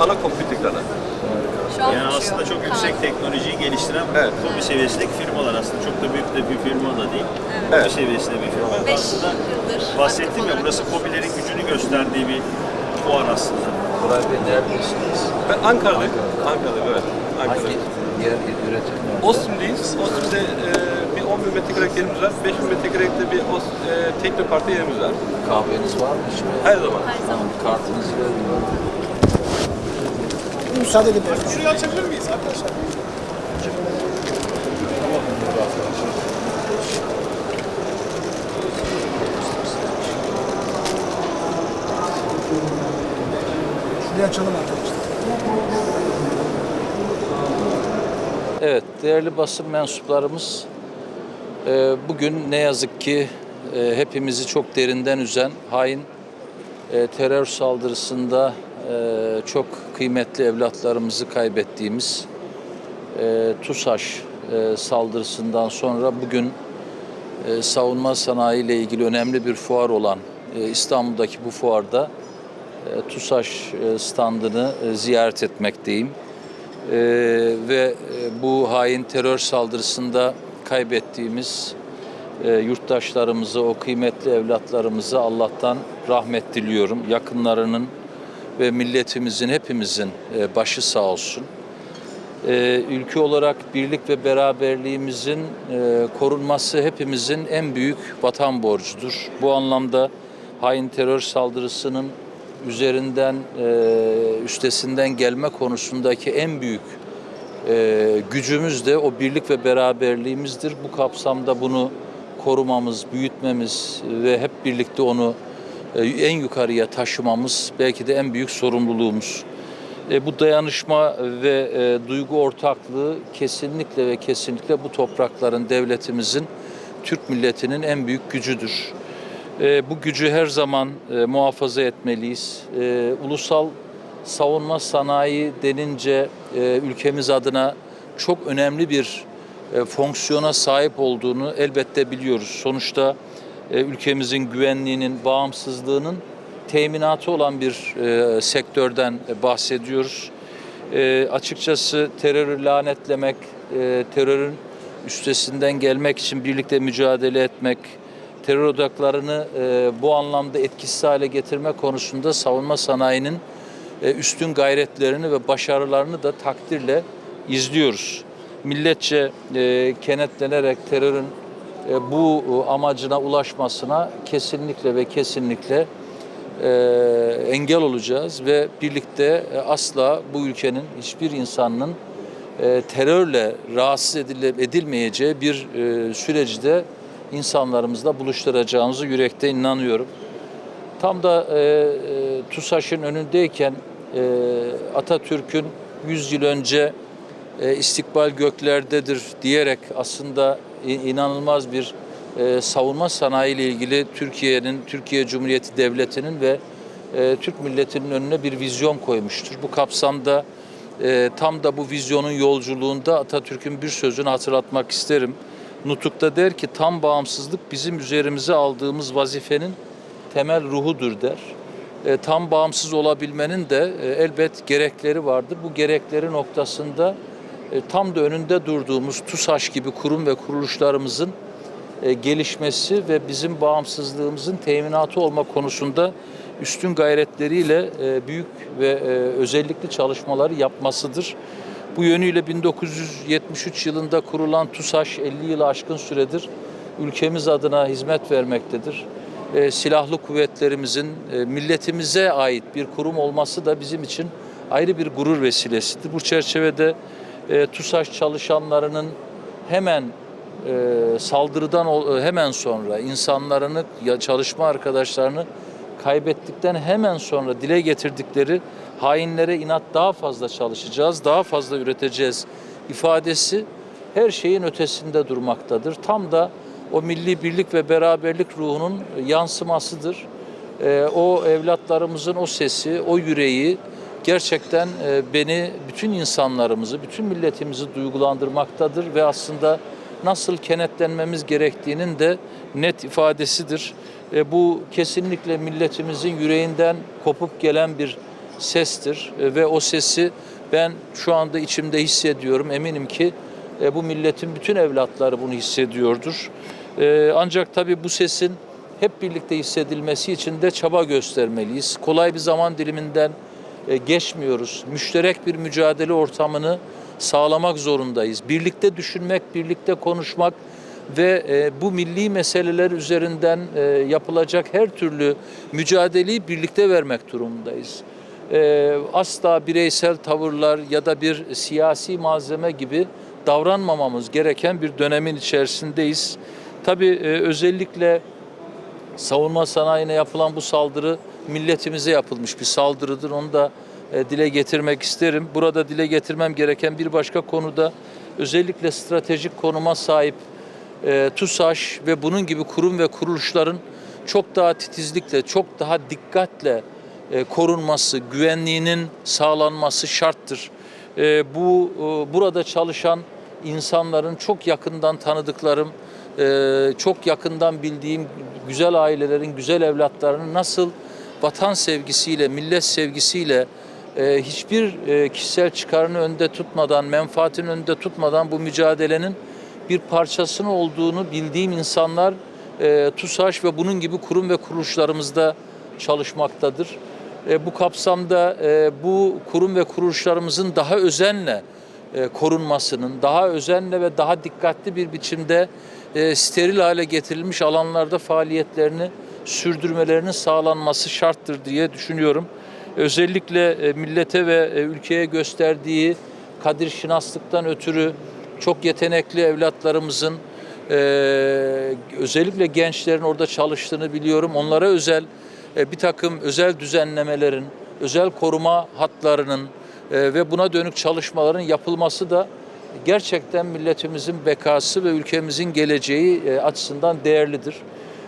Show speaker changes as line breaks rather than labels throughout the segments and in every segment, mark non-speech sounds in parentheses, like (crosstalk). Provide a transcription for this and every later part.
ana
an
Yani aslında çok yüksek teknolojiyi geliştiren
Evet.
kobi seviyesindeki firmalar aslında. Çok da büyük de bir firma da değil.
Evet.
Kobi seviyesinde bir firma.
Beş
aslında
yıldır
bahsettim ya burası kobilerin gücünü gösterdiği bir fuar aslında.
Koray Bey neredesiniz?
Ben Ankara'dayım. Ankara'dayım evet.
Hangi
Ankara'dayım.
yer üretim nerede?
Ostim'deyiz. Ostim'de e, bir 10 bin metrekarelik yerimiz var. 5 bin metrekarelikte bir os, e, teknoparkta yerimiz var.
Kahveniz var mı? Şimdi
Her zaman.
Her zaman.
kartınızı verin.
Müsaade edin. Şurayı açabilir miyiz arkadaşlar? Şurayı açalım arkadaşlar.
Evet, değerli basın mensuplarımız e, bugün ne yazık ki e, hepimizi çok derinden üzen hain e, terör saldırısında e, çok kıymetli evlatlarımızı kaybettiğimiz e, TUSAŞ e, saldırısından sonra bugün e, savunma sanayi ile ilgili önemli bir fuar olan e, İstanbul'daki bu fuarda e, TUSAŞ e, standını e, ziyaret etmekteyim. Ee, ve e, bu hain terör saldırısında kaybettiğimiz e, yurttaşlarımızı, o kıymetli evlatlarımıza Allah'tan rahmet diliyorum. Yakınlarının ve milletimizin, hepimizin e, başı sağ olsun. Ee, ülke olarak birlik ve beraberliğimizin e, korunması hepimizin en büyük vatan borcudur. Bu anlamda hain terör saldırısının üzerinden, e, üstesinden gelme konusundaki en büyük e, gücümüz de o birlik ve beraberliğimizdir. Bu kapsamda bunu korumamız, büyütmemiz ve hep birlikte onu e, en yukarıya taşımamız belki de en büyük sorumluluğumuz. E, bu dayanışma ve e, duygu ortaklığı kesinlikle ve kesinlikle bu toprakların, devletimizin, Türk milletinin en büyük gücüdür. E, bu gücü her zaman e, muhafaza etmeliyiz. E, ulusal savunma sanayi denince e, ülkemiz adına çok önemli bir e, fonksiyona sahip olduğunu elbette biliyoruz. Sonuçta e, ülkemizin güvenliğinin, bağımsızlığının teminatı olan bir e, sektörden e, bahsediyoruz. E, açıkçası terörü lanetlemek, e, terörün üstesinden gelmek için birlikte mücadele etmek, terör odaklarını e, bu anlamda etkisiz hale getirme konusunda savunma sanayinin e, üstün gayretlerini ve başarılarını da takdirle izliyoruz. Milletçe e, kenetlenerek terörün e, bu amacına ulaşmasına kesinlikle ve kesinlikle e, engel olacağız ve birlikte e, asla bu ülkenin hiçbir insanın e, terörle rahatsız edilmeyeceği bir e, süreci de insanlarımızla buluşturacağımızı yürekte inanıyorum. Tam da e, e, TUSAŞ'ın önündeyken e, Atatürk'ün 100 yıl önce e, istikbal göklerdedir diyerek aslında inanılmaz bir e, savunma sanayi ile ilgili Türkiye'nin, Türkiye Cumhuriyeti Devleti'nin ve e, Türk milletinin önüne bir vizyon koymuştur. Bu kapsamda e, tam da bu vizyonun yolculuğunda Atatürk'ün bir sözünü hatırlatmak isterim. Nutuk'ta der ki tam bağımsızlık bizim üzerimize aldığımız vazifenin temel ruhudur der. E, tam bağımsız olabilmenin de e, elbet gerekleri vardır. Bu gerekleri noktasında tam da önünde durduğumuz TUSAŞ gibi kurum ve kuruluşlarımızın e, gelişmesi ve bizim bağımsızlığımızın teminatı olma konusunda üstün gayretleriyle e, büyük ve e, özellikli çalışmaları yapmasıdır. Bu yönüyle 1973 yılında kurulan TUSAŞ 50 yılı aşkın süredir ülkemiz adına hizmet vermektedir. E, silahlı kuvvetlerimizin e, milletimize ait bir kurum olması da bizim için ayrı bir gurur vesilesidir. Bu çerçevede e, TUSAŞ çalışanlarının hemen e, saldırıdan ol- hemen sonra insanlarını ya çalışma arkadaşlarını kaybettikten hemen sonra dile getirdikleri hainlere inat daha fazla çalışacağız, daha fazla üreteceğiz ifadesi her şeyin ötesinde durmaktadır. Tam da o milli birlik ve beraberlik ruhunun yansımasıdır. Ee, o evlatlarımızın o sesi, o yüreği gerçekten e, beni, bütün insanlarımızı, bütün milletimizi duygulandırmaktadır ve aslında nasıl kenetlenmemiz gerektiğinin de net ifadesidir. E, bu kesinlikle milletimizin yüreğinden kopup gelen bir sestir E, ve o sesi ben şu anda içimde hissediyorum. Eminim ki bu milletin bütün evlatları bunu hissediyordur. Ancak tabii bu sesin hep birlikte hissedilmesi için de çaba göstermeliyiz. Kolay bir zaman diliminden geçmiyoruz. Müşterek bir mücadele ortamını sağlamak zorundayız. Birlikte düşünmek, birlikte konuşmak ve e, bu milli meseleler üzerinden e, yapılacak her türlü mücadeleyi birlikte vermek durumundayız. E, asla bireysel tavırlar ya da bir siyasi malzeme gibi davranmamamız gereken bir dönemin içerisindeyiz. Tabii e, özellikle savunma sanayine yapılan bu saldırı milletimize yapılmış bir saldırıdır. Onu da e, dile getirmek isterim. Burada dile getirmem gereken bir başka konuda özellikle stratejik konuma sahip e, TUSAŞ ve bunun gibi kurum ve kuruluşların çok daha titizlikle, çok daha dikkatle e, korunması, güvenliğinin sağlanması şarttır. Bu burada çalışan insanların çok yakından tanıdıklarım, çok yakından bildiğim güzel ailelerin, güzel evlatlarının nasıl vatan sevgisiyle, millet sevgisiyle e, hiçbir e, kişisel çıkarını önde tutmadan, menfaatini önde tutmadan bu mücadelenin bir parçasını olduğunu bildiğim insanlar e, TUSAŞ ve bunun gibi kurum ve kuruluşlarımızda çalışmaktadır. E, bu kapsamda e, bu kurum ve kuruluşlarımızın daha özenle e, korunmasının, daha özenle ve daha dikkatli bir biçimde e, steril hale getirilmiş alanlarda faaliyetlerini sürdürmelerinin sağlanması şarttır diye düşünüyorum. Özellikle e, millete ve e, ülkeye gösterdiği kadir şinaslıktan ötürü çok yetenekli evlatlarımızın e, özellikle gençlerin orada çalıştığını biliyorum. Onlara özel bir takım özel düzenlemelerin, özel koruma hatlarının ve buna dönük çalışmaların yapılması da gerçekten milletimizin bekası ve ülkemizin geleceği açısından değerlidir.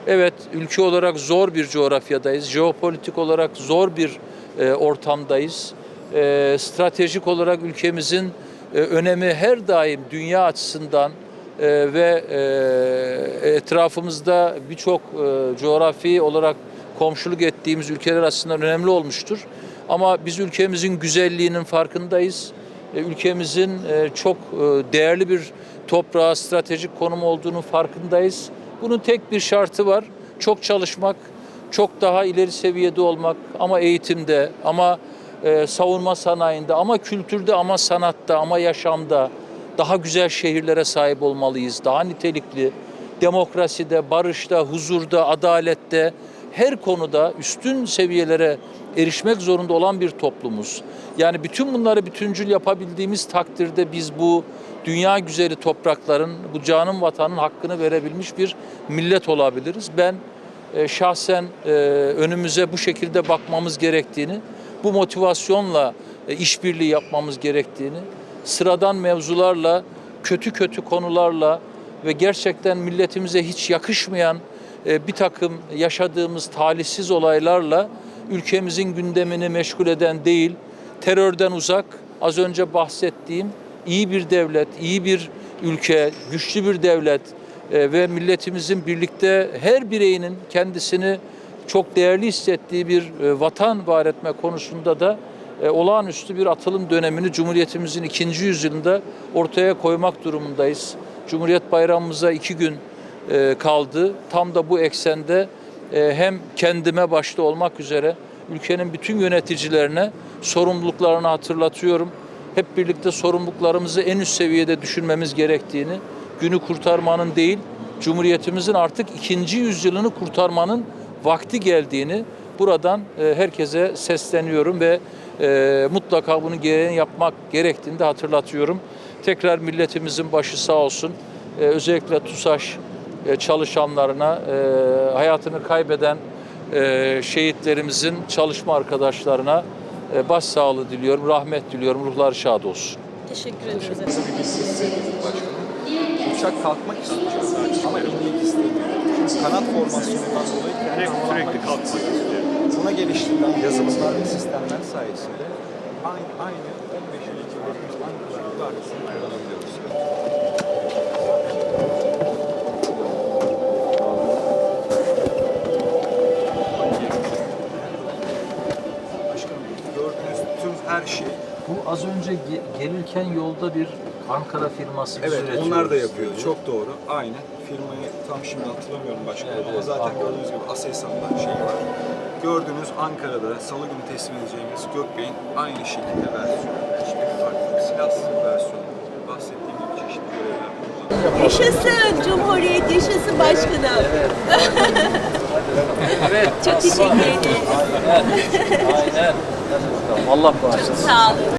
Evet, ülke olarak zor bir coğrafyadayız. Jeopolitik olarak zor bir e, ortamdayız. E, stratejik olarak ülkemizin e, önemi her daim dünya açısından e, ve e, etrafımızda birçok e, coğrafi olarak komşuluk ettiğimiz ülkeler açısından önemli olmuştur. Ama biz ülkemizin güzelliğinin farkındayız. E, ülkemizin e, çok e, değerli bir toprağa, stratejik konum olduğunu farkındayız. Bunun tek bir şartı var. Çok çalışmak, çok daha ileri seviyede olmak ama eğitimde, ama e, savunma sanayinde, ama kültürde, ama sanatta, ama yaşamda daha güzel şehirlere sahip olmalıyız. Daha nitelikli, demokraside, barışta, huzurda, adalette her konuda üstün seviyelere erişmek zorunda olan bir toplumuz. Yani bütün bunları bütüncül yapabildiğimiz takdirde biz bu dünya güzeli toprakların, bu canım vatanın hakkını verebilmiş bir millet olabiliriz. Ben e, şahsen e, önümüze bu şekilde bakmamız gerektiğini, bu motivasyonla e, işbirliği yapmamız gerektiğini, sıradan mevzularla, kötü kötü konularla ve gerçekten milletimize hiç yakışmayan e, bir takım yaşadığımız talihsiz olaylarla ülkemizin gündemini meşgul eden değil, terörden uzak, az önce bahsettiğim iyi bir devlet, iyi bir ülke, güçlü bir devlet e, ve milletimizin birlikte her bireyinin kendisini çok değerli hissettiği bir e, vatan var etme konusunda da e, olağanüstü bir atılım dönemini Cumhuriyetimizin ikinci yüzyılında ortaya koymak durumundayız. Cumhuriyet bayramımıza iki gün kaldı. Tam da bu eksende hem kendime başta olmak üzere ülkenin bütün yöneticilerine sorumluluklarını hatırlatıyorum. Hep birlikte sorumluluklarımızı en üst seviyede düşünmemiz gerektiğini, günü kurtarmanın değil, Cumhuriyetimizin artık ikinci yüzyılını kurtarmanın vakti geldiğini buradan e, herkese sesleniyorum ve e, mutlaka bunun gereğini yapmak gerektiğini de hatırlatıyorum. Tekrar milletimizin başı sağ olsun. E, özellikle TUSAŞ çalışanlarına, hayatını kaybeden şehitlerimizin çalışma arkadaşlarına başsağlığı diliyorum, rahmet diliyorum, ruhları şad olsun.
Teşekkür ediyoruz efendim.
Uçak kalkmak istiyor ama inmek istemiyor. Çünkü kanat formasyonundan dolayı kendi
Sürekli, sürekli kalkmak istiyor.
Buna geliştirilen yazılımlar ve sistemler sayesinde aynı, aynı 15 yıllık yıllarımız aynı koşulda arkasında şey.
Bu az önce ge- gelirken yolda bir Ankara firması biz
Evet
üretiyoruz
onlar da yapıyor.
dedi.
Çok doğru. Aynı. Firmayı tam şimdi hatırlamıyorum başkanım
Evet,
ama
evet.
zaten
Ankara.
gördüğünüz gibi Aselsan'da şey var. Gördüğünüz Ankara'da salı günü teslim edeceğimiz Gökbey'in aynı şekilde versiyonu. Hiçbir farkı yok. Silahsız bir versiyonu. Bahsettiğim gibi çeşitli görevler kullanılıyor.
Yaşasın Cumhuriyet, yaşasın başkanım.
Evet. (laughs)
Çok teşekkür ederim.
Aynen. Aynen. Allah bağışlasın.
Sağ olun.